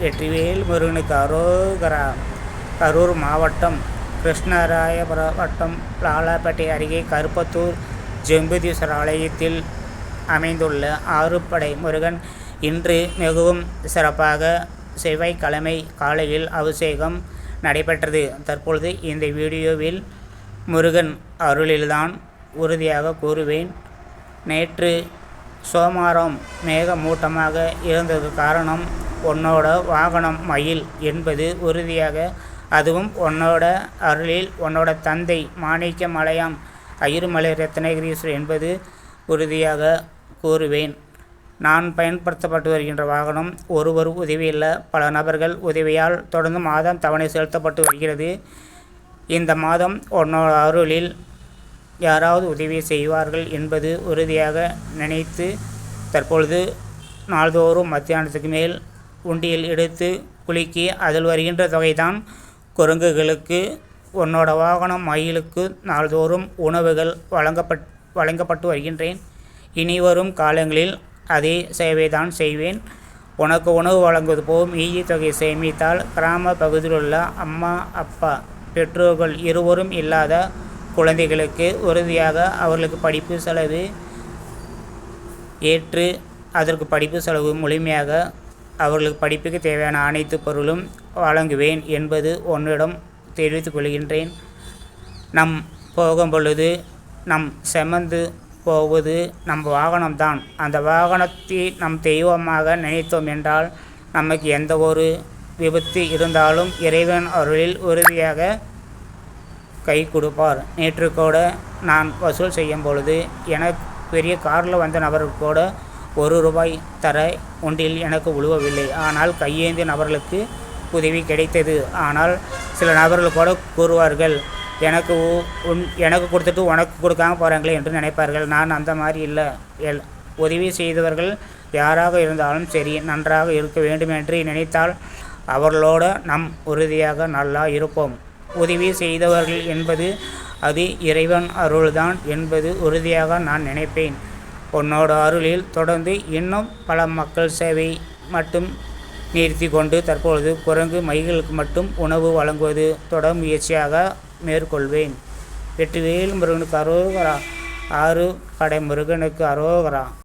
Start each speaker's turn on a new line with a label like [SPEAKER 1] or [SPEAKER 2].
[SPEAKER 1] வெற்றிவேல் முருகனுக்கு அரோகரா கரூர் மாவட்டம் கிருஷ்ணராயபுரவட்டம் லாலாப்பேட்டை அருகே கருப்பத்தூர் ஜெம்புதீஸ்வரர் ஆலயத்தில் அமைந்துள்ள ஆறுபடை முருகன் இன்று மிகவும் சிறப்பாக செவ்வாய்க்கிழமை காலையில் அபிஷேகம் நடைபெற்றது. தற்பொழுது இந்த வீடியோவில் முருகன் அருளில்தான் உறுதியாக கூறுவேன். நேற்று சோமாரம் மேகமூட்டமாக இருந்தது காரணம் உன்னோட வாகனம் மயில் என்பது உறுதியாக அதுவும் உன்னோட அருளில் உன்னோட தந்தை மாணிக்க மலையாம் ஐயருமலை ரத்னகிரீஸ்வரர் என்பது உறுதியாக கூறுவேன். நான் பயன்படுத்தப்பட்டு வருகின்ற வாகனம் ஒருவர் உதவியில்லை பல நபர்கள் உதவியால் தொடர்ந்து மாதம் தவணை செலுத்தப்பட்டு வருகிறது. இந்த மாதம் உன்னோட அருளில் யாராவது உதவி செய்வார்கள் என்பது உறுதியாக நினைத்து தற்பொழுது நாள்தோறும் மத்தியானத்துக்கு மேல் உண்டியில் எடுத்து குலுக்கி அதில் வருகின்ற தொகைதான் குரங்குகளுக்கு உன்னோட வாகனம் மயிலுக்கு நாள்தோறும் உணவுகள் வழங்கப்பட் வழங்கப்பட்டு வருகின்றேன். இனி வரும் காலங்களில் அதே சேவைதான் செய்வேன். உனக்கு உணவு வழங்குவது போல் மீதி தொகை சேமித்தால் கிராம பகுதியில் உள்ள அம்மா அப்பா பெற்றோர்கள் இருவரும் இல்லாத குழந்தைகளுக்கு உறுதியாக அவர்களுக்கு படிப்பு செலவு ஏற்று அதற்கு படிப்பு செலவு முழுமையாக அவர்களுக்கு படிப்புக்கு தேவையான அனைத்து பொருளும் வழங்குவேன் என்பது உன்னிடம் தெரிவித்துக் கொள்கின்றேன். நம் போகும் பொழுது நம் செமந்து போவது நம் வாகனம்தான். அந்த வாகனத்தை நம் தெய்வமாக நினைத்தோம் என்றால் நமக்கு எந்த ஒரு விபத்து இருந்தாலும் இறைவன் அருளில் உறுதியாக கை கொடுப்பார். நேற்று கூட நான் வசூல் செய்யும் பொழுது எனக்கு பெரிய காரில் வந்த நபருக்கு கூட ஒரு ரூபாய் தர ஒன்றில் எனக்கு உழுவவில்லை. ஆனால் கையேந்திய நபர்களுக்கு உதவி கிடைத்தது. ஆனால் சில நபர்கள் கூட கூறுவார்கள் எனக்கு உ- உன் எனக்கு கொடுத்துட்டு உனக்கு கொடுக்காம போகிறாங்களே என்று நினைப்பார்கள். நான் அந்த மாதிரி இல்லை. எல் உதவி செய்தவர்கள் யாராக இருந்தாலும் சரி நன்றாக இருக்க வேண்டும் என்று நினைத்தால் அவர்களோட நம் உறுதியாக நல்லா இருப்போம். உதவி செய்தவர்கள் என்பது அது இறைவன் அருள்தான் என்பது உறுதியாக நான் நினைப்பேன். உன்னோட அருளில் தொடர்ந்து இன்னும் பல மக்கள் சேவை மட்டும் நிறுத்தி கொண்டு தற்பொழுது குரங்கு மைகளுக்கு மட்டும் உணவு வழங்குவது தொடர் முயற்சியாக மேற்கொள்வேன். வெற்றிவேல் முருகனுக்கு அரோகரா ஆறு படை முருகனுக்கு அரோகரா.